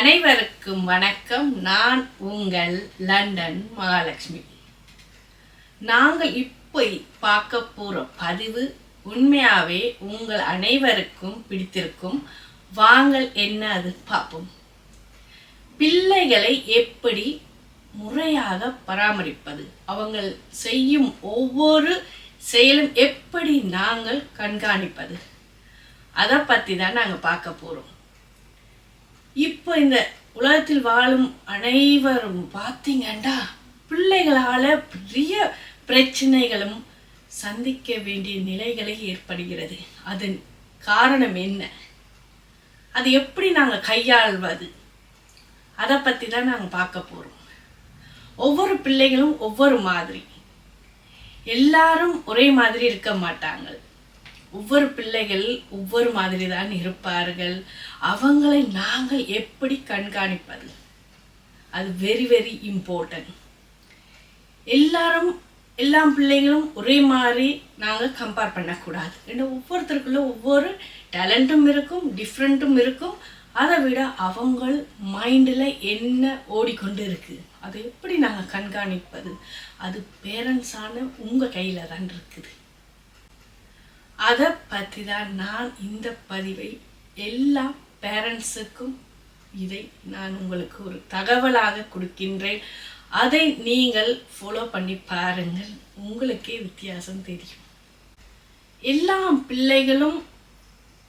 அனைவருக்கும் வணக்கம். நான் உங்கள் லண்டன் மகாலட்சுமி. நாங்கள் இப்போ பார்க்க போகிற பதிவு உண்மையாகவே உங்கள் அனைவருக்கும் பிடித்திருக்கும். வாங்கள் என்ன அது பார்ப்போம். பிள்ளைகளை எப்படி முறையாக பராமரிப்பது? அவங்கள் செய்யும் ஒவ்வொரு செயலும் எப்படி நாங்கள் கண்காணிப்பது? அதை பற்றி தான் நாங்கள் பார்க்க போகிறோம் இப்போ இந்த உலகத்தில் வாழும் அனைவரும் பார்த்தீங்கண்டா பிள்ளைகளால் பெரிய பிரச்சனைகளும் சந்திக்க வேண்டிய நிலைகளை ஏற்படுகிறது. அதன் காரணம் என்ன? அது எப்படி நாங்கள் கையாள்வது? அதை பற்றி தான் நாங்கள் பார்க்க போகிறோம் ஒவ்வொரு பிள்ளைகளும் ஒவ்வொரு மாதிரி. எல்லாரும் ஒரே மாதிரி இருக்க மாட்டாங்க. ஒவ்வொரு பிள்ளைகள் ஒவ்வொரு மாதிரி தான் இருப்பார்கள். அவங்களை நாங்கள் எப்படி கண்காணிப்பது? அது வெரி வெரி இம்பார்ட்டன்ட் எல்லாரும் எல்லா பிள்ளைங்களும் ஒரே மாதிரி நாங்கள் கம்பேர் பண்ணக்கூடாது. ஏன்னா ஒவ்வொருத்தருக்குள்ள ஒவ்வொரு டேலண்ட்டும் இருக்கும் டிஃப்ரெண்ட்டும் இருக்கும். அதை விட அவங்க மைண்டில் என்ன ஓடிக்கொண்டு இருக்குது அதை எப்படி நாங்கள் கண்காணிப்பது? அது பேரண்ட்ஸான உங்கள் கையில் தான் இருக்குது. அதை பற்றி தான் நான் இந்த பதிவை எல்லா பேரண்ட்ஸுக்கும் இதை நான் உங்களுக்கு ஒரு தகவலாக கொடுக்கின்றேன். அதை நீங்கள் ஃபாலோ பண்ணி பாருங்கள். உங்களுக்கே வித்தியாசம் தெரியும். எல்லா பிள்ளைகளும்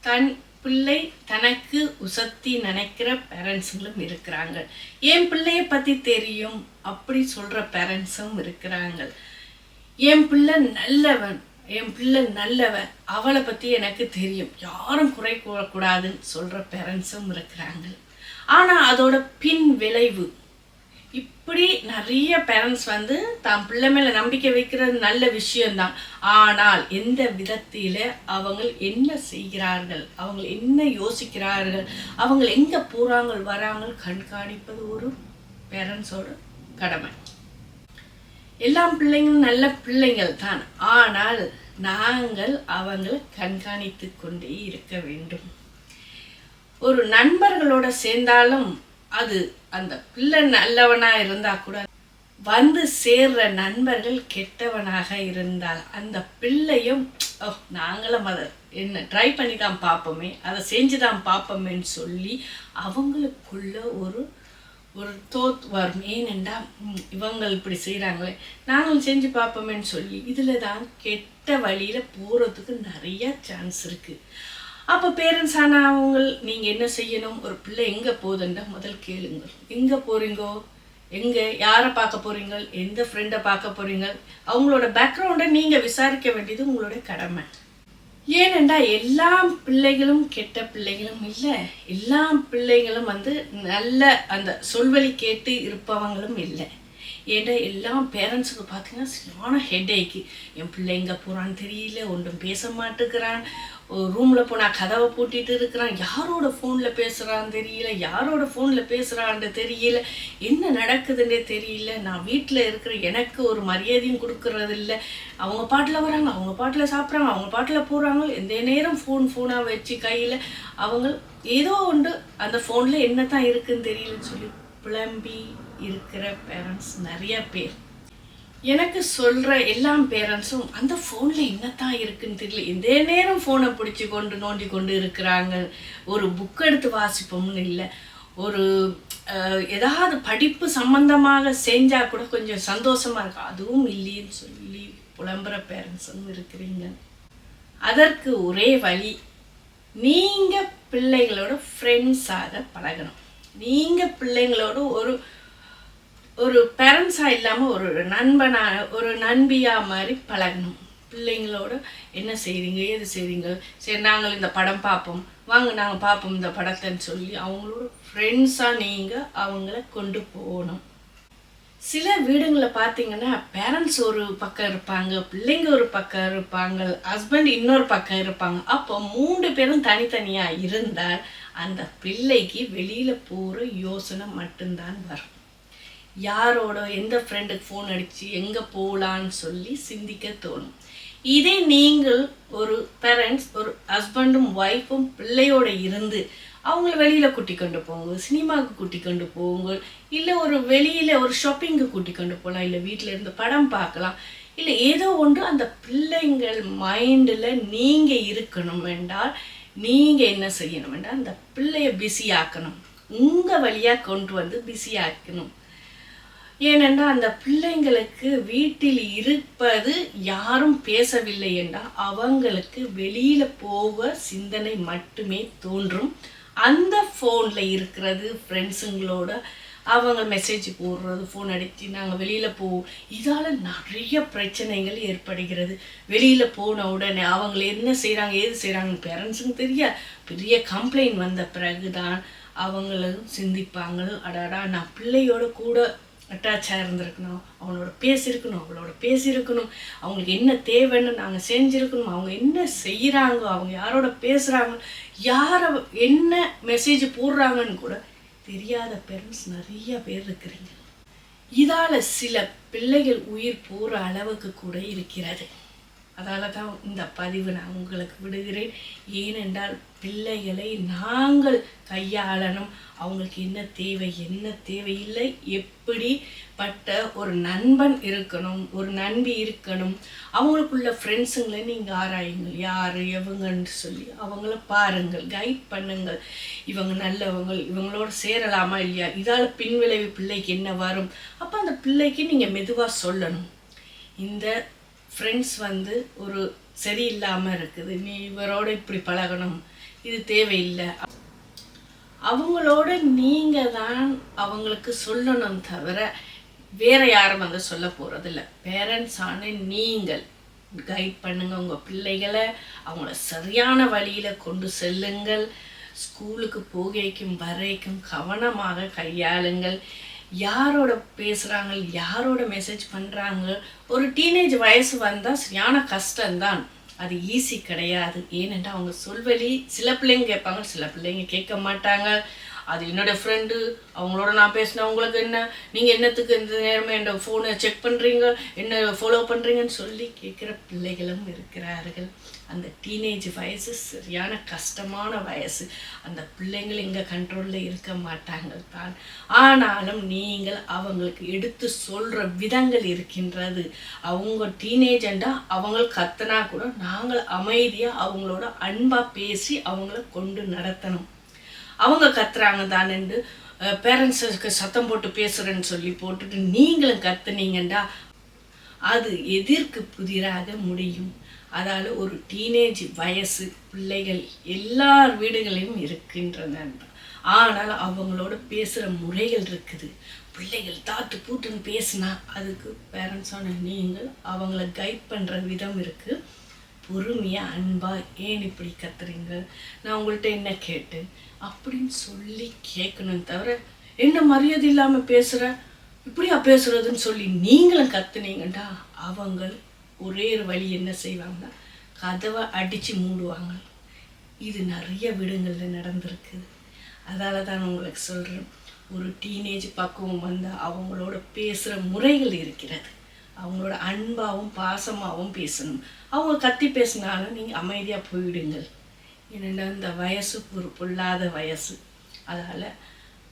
தன் பிள்ளை தனக்கு உசத்தி நினைக்கிற பேரண்ட்ஸுங்களும் இருக்கிறாங்க. என் பிள்ளைய பற்றி தெரியும். அப்படி சொல்கிற பேரண்ட்ஸும் இருக்கிறாங்க. என் பிள்ளை நல்லவன். என் பிள்ளை நல்லவன் அவளை பற்றி எனக்கு தெரியும். யாரும் குறை கூறக்கூடாதுன்னு சொல்கிற பேரண்ட்ஸும் இருக்கிறாங்க. ஆனால் அதோட பின் விளைவு. இப்படி நிறைய பேரண்ட்ஸ் வந்து தான் பிள்ளை மேலே நம்பிக்கை வைக்கிறது நல்ல விஷயம்தான். ஆனால் எந்த விதத்தில் அவங்க என்ன செய்கிறார்கள்? அவங்க என்ன யோசிக்கிறார்கள்? அவங்க எங்கே போகிறாங்க வராங்க கண்காணிப்பது ஒரு பேரண்ட்ஸோட கடமை. எல்லா பிள்ளைங்களும் நல்ல பிள்ளைங்கள் தான் ஆனால் நாங்கள் அவங்களை கண்காணித்து கொண்டே இருக்க வேண்டும். ஒரு நண்பர்களோட சேர்ந்தாலும் அது அந்த பிள்ளை நல்லவனா இருந்தா கூட வந்து சேர்ற நண்பர்கள் கெட்டவனாக இருந்தால் அந்த பிள்ளையும் ஓ நாங்களும் அதை என்ன ட்ரை பண்ணி தான் பார்ப்போமே அதை செஞ்சு தான் பார்ப்போமேன்னு சொல்லி அவங்களுக்குள்ள ஒரு ஒரு தோத் வரும். ஏனெண்டா இவங்க இப்படி செய்கிறாங்களே நானும் செஞ்சு பார்ப்போமேன்னு சொல்லி இதில் தான் கெட்ட வழியில் போகிறதுக்கு நிறையா சான்ஸ் இருக்குது அப்போ பேரண்ட்ஸ் ஆனவங்க நீங்கள் என்ன செய்யணும்? ஒரு பிள்ளை எங்கே போகுதுன்ற முதல் கேளுங்க எங்கே போகிறீங்கோ எங்கே? யாரை பார்க்க போகிறீங்க எந்த ஃப்ரெண்டை பார்க்க போகிறீங்க அவங்களோட பேக்ரவுண்டை நீங்கள் விசாரிக்க வேண்டியது உங்களோட கடமை. ஏனெண்டா எல்லா பிள்ளைகளும் கெட்ட பிள்ளைகளும் இல்லை. எல்லா பிள்ளைகளும் வந்து நல்ல அந்த சொல்வழி கேட்டு இருப்பவங்களும் இல்லை. ஏன்னா எல்லா பேரண்ட்ஸுக்கு பார்த்தீங்கன்னா சரியான ஏக்கு என் பிள்ளை எங்கே போகிறான்னு தெரியல ஒன்றும் பேச மாட்டேங்கிறான். ரூமில் போனால் கதவை பூட்டிகிட்டு இருக்கிறான். யாரோட ஃபோனில் பேசுகிறான்னு தெரியல யாரோட ஃபோனில் பேசுகிறான்னு தெரியல. என்ன நடக்குதுன்னே தெரியல. நான் வீட்டில் இருக்கிற எனக்கு ஒரு மரியாதையும் கொடுக்கறது அவங்க பாட்டில் வராங்க அவங்க பாட்டில் சாப்பிட்றாங்க அவங்க பாட்டில் போகிறாங்க எந்த நேரம் ஃபோன் ஃபோனாக வச்சு கையில் அவங்க ஏதோ ஒன்று அந்த ஃபோனில் என்ன தான் இருக்குதுன்னு தெரியலன்னு சொல்லி புலம்பி இருக்கிற பேரண்ட்ஸ் நிறைய பேர். எனக்கு சொல்கிற எல்லா பேரண்ட்ஸும் அந்த ஃபோனில் என்னத்தான் இருக்குன்னு தெரியல. இதே நேரம் ஃபோனை பிடிச்சி கொண்டு நோண்டி கொண்டு இருக்கிறாங்க? ஒரு புக் எடுத்து வாசிப்போம்னு இல்லை. ஒரு ஏதாவது படிப்பு சம்பந்தமாக செஞ்சால் கூட கொஞ்சம் சந்தோஷமாக இருக்கும். அதுவும் இல்லைன்னு சொல்லி புலம்புற பேரண்ட்ஸும் இருக்கிறீங்க. அதற்கு ஒரே வழி நீங்கள் பிள்ளைங்களோட ஃப்ரெண்ட்ஸாக பழகணும். நீங்கள் பிள்ளைங்களோட ஒரு ஒரு பேரண்ட்ஸாக இல்லாமல் ஒரு நண்பனாக ஒரு நண்பியாக மாதிரி பழகணும். பிள்ளைங்களோட என்ன செய்கிறீங்க ஏது செய்கிறீங்க சரி நாங்கள் இந்த படம் பார்ப்போம். வாங்க நாங்கள் பார்ப்போம் இந்த படத்தைன்னு சொல்லி அவங்களோட ஃப்ரெண்ட்ஸாக நீங்கள் அவங்கள கொண்டு போகணும். சில வீடுங்களை பார்த்தீங்கன்னா பேரண்ட்ஸ் ஒரு பக்கம் இருப்பாங்க பிள்ளைங்க ஒரு பக்கம் இருப்பாங்க ஹஸ்பண்ட் இன்னொரு பக்கம் இருப்பாங்க. அப்போ மூன்று பேரும் தனித்தனியாக இருந்தால் அந்த பிள்ளைக்கு வெளியில் போகிற யோசனை மட்டும்தான் வரும். யாரோட எந்த ஃப்ரெண்டுக்கு ஃபோன் அடித்து எங்கே போகலான்னு சொல்லி சிந்திக்க தோணும். இதே நீங்கள் ஒரு பேரண்ட்ஸ் ஒரு ஹஸ்பண்டும் ஒய்ஃபும் பிள்ளையோட இருந்து அவங்கள வெளியில் கூட்டி கொண்டு போங்க சினிமாவுக்கு கூட்டி கொண்டு போங்க இல்லை ஒரு வெளியில் ஒரு ஷாப்பிங்க்கு கூட்டி கொண்டு போகலாம் இல்லை வீட்டில் இருந்து படம் பார்க்கலாம் இல்லை ஏதோ ஒன்று அந்த பிள்ளைங்கள் மைண்டில் நீங்கள் இருக்கணும் என்றால் நீங்கள் என்ன செய்யணும் என்றால் அந்த பிள்ளைய பிஸி ஆக்கணும். உங்கள் வழியாக கொண்டு வந்து பிஸி ஆக்கணும். ஏனென்றால் அந்த பிள்ளைங்களுக்கு வீட்டில் இருப்பது யாரும் பேசவில்லை என்றால் அவங்களுக்கு வெளியில் போக சிந்தனை மட்டுமே தோன்றும். அந்த ஃபோனில் இருக்கிறது ஃப்ரெண்ட்ஸுங்களோட அவங்க மெசேஜ் போடுறது ஃபோன் அடித்து நாங்கள் வெளியில் போவோம். இதால் நிறைய பிரச்சனைகள் ஏற்படுகிறது. வெளியில் போன உடனே அவங்க என்ன செய்கிறாங்க ஏது செய்கிறாங்கன்னு பேரண்ட்ஸுக்கு தெரிய பெரிய கம்ப்ளைண்ட் வந்த பிறகு தான் அவங்களும் சிந்திப்பாங்க. அடாடா நான் பிள்ளையோட கூட அட்டாச்சாக இருந்திருக்கணும். அவனோட பேசியிருக்கணும் அவளோட பேசியிருக்கணும். அவங்களுக்கு என்ன தேவைன்னு நாங்கள் செஞ்சுருக்கணும். அவங்க என்ன செய்கிறாங்க அவங்க யாரோட பேசுகிறாங்க யாரை என்ன மெசேஜ் போடுறாங்கன்னு கூட தெரியாத பேரண்ட்ஸ் நிறைய பேர் இருக்கிறீங்க. இதால் சில பிள்ளைகள் உயிர் போகிற அளவுக்கு கூட இருக்கிறது. அதால தான் இந்த பதிவு நான் உங்களுக்கு விடுகிறேன். ஏனென்றால் பிள்ளைகளை நாங்கள் கையாளணும். அவங்களுக்கு என்ன தேவை என்ன தேவையில்லை எப்படிப்பட்ட ஒரு நண்பன் இருக்கணும் ஒரு நண்பி இருக்கணும். அவங்களுக்குள்ள ஃப்ரெண்ட்ஸுங்களை நீங்கள் ஆராயுங்கள். யார் எவங்கன்னு சொல்லி அவங்கள பாருங்கள் கைட் பண்ணுங்கள். இவங்க நல்லவங்க இவங்களோட சேரலாமா இல்லையா? இதால் பின்விளைவு பிள்ளைக்கு என்ன வரும்? அப்போ அந்த பிள்ளைக்கு நீங்கள் மெதுவாக சொல்லணும். இந்த ஃப்ரெண்ட்ஸ் வந்து ஒரு சரியில்லாமல் இருக்குது. நீ இவரோட இப்படி பழகணும். இது தேவையில்லை. அவங்களோட நீங்கள் தான் அவங்களுக்கு சொல்லணும் தவிர வேற யாரும் வந்து சொல்ல போகிறதில்ல பேரண்ட்ஸ் ஆன நீங்கள் கைட் பண்ணுங்க. உங்கள் பிள்ளைகளை அவங்கள சரியான வழியில் கொண்டு செல்லுங்கள். ஸ்கூலுக்கு போகைக்கும் வரைக்கும் கவனமாக கையாளுங்கள். யாரோட பேசுகிறாங்க யாரோட மெசேஜ் பண்ணுறாங்க ஒரு டீனேஜ் வயசு வந்தால் சரியான கஷ்டம்தான். அது ஈஸி கிடையாது. ஏனென்றால் அவங்க சொல்வெளி சில பிள்ளைங்க கேட்பாங்க சில பிள்ளைங்க கேட்க மாட்டாங்க. அது என்னோட ஃப்ரெண்டு அவங்களோட நான் பேசினேன் உங்களுக்கு என்ன? நீங்கள் என்னத்துக்கு இந்த நேரமே என்னோட ஃபோனை செக் பண்ணுறீங்க என்ன ஃபாலோ பண்ணுறீங்கன்னு சொல்லி கேட்குற பிள்ளைகளும் இருக்கிறார்கள். அந்த டீனேஜ் வயசு சரியான கஷ்டமான வயசு. அந்த பிள்ளைங்கள் எங்கள் கண்ட்ரோலில் இருக்க மாட்டாங்க தான். ஆனாலும் நீங்கள் அவங்களுக்கு எடுத்து சொல்கிற விதங்கள் இருக்கின்றது. அவங்க டீனேஜண்டா அவங்க கத்தனா கூட நாங்கள் அமைதியாக அவங்களோட அன்பாக பேசி அவங்கள கொண்டு நடத்தணும். அவங்க கத்துறாங்க தானேண்டு பேரண்ட்ஸுக்கு சத்தம் போட்டு பேசுகிறேன்னு சொல்லி போட்டுட்டு நீங்களும் கத்துனீங்கண்டா அது எதிர்க்கு புதிராக முடியும். அதால் ஒரு டீனேஜ் வயசு பிள்ளைகள் எல்லார் வீடுகளையும் இருக்கின்றன. ஆனால் அவங்களோட பேசுகிற முறைகள் இருக்குது. பிள்ளைகள் தாத்து பூட்டுன்னு பேசினா அதுக்கு பேரண்ட்ஸான நீங்கள் அவங்கள கைட் பண்ணுற விதம் இருக்குது பொறுமையாக அன்பாக ஏன் இப்படி கத்துறீங்க? நான் உங்கள்கிட்ட என்ன கேட்டேன்? அப்படின்னு சொல்லி கேட்கணும் தவிர என்ன மரியாதை இல்லாமல் பேசுகிற இப்படியா பேசுறதுன்னு சொல்லி நீங்களும் கத்துனீங்கண்டா அவங்க ஒரே ஒரு வழி என்ன செய்வாங்கன்னா கதவை அடித்து மூடுவாங்க. இது நிறைய வீடுங்களில் நடந்திருக்குது அதால தான் உங்களுக்கு சொல்கிறேன் ஒரு டீனேஜ் பக்குவம் வந்தால் அவங்களோட பேசுகிற முறைகள் இருக்கிறது. அவங்களோட அன்பாகவும் பாசமாகவும் பேசணும். அவங்க கத்தி பேசினாலும் நீங்கள் அமைதியாக போயிடுங்கள். ஏன்னா இந்த வயசு ஒரு பொல்லாத வயசு. அதனால்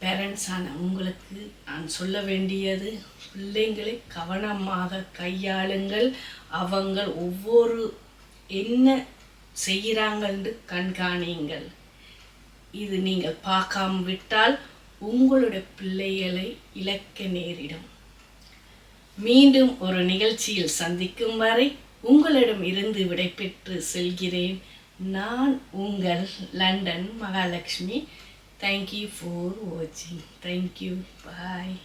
பேரண்ட்ஸான உங்களுக்கு நான் சொல்ல வேண்டியது பிள்ளைங்களை கவனமாக கையாளுங்கள். அவங்க ஒவ்வொரு என்ன செய்கிறாங்கன்னு கண்காணிங்கள் இது நீங்கள் பார்க்காம விட்டால் உங்களுடைய பிள்ளைகளை இழக்க நேரிடும். மீண்டும் ஒரு நிகழ்ச்சியில் சந்திக்கும் வரை உங்களிடம் இருந்து விடைபெற்று செல்கிறேன். நான் உங்கள் London Mahalakshmi. Thank you for வாட்சிங் தேங்க்யூ பாய்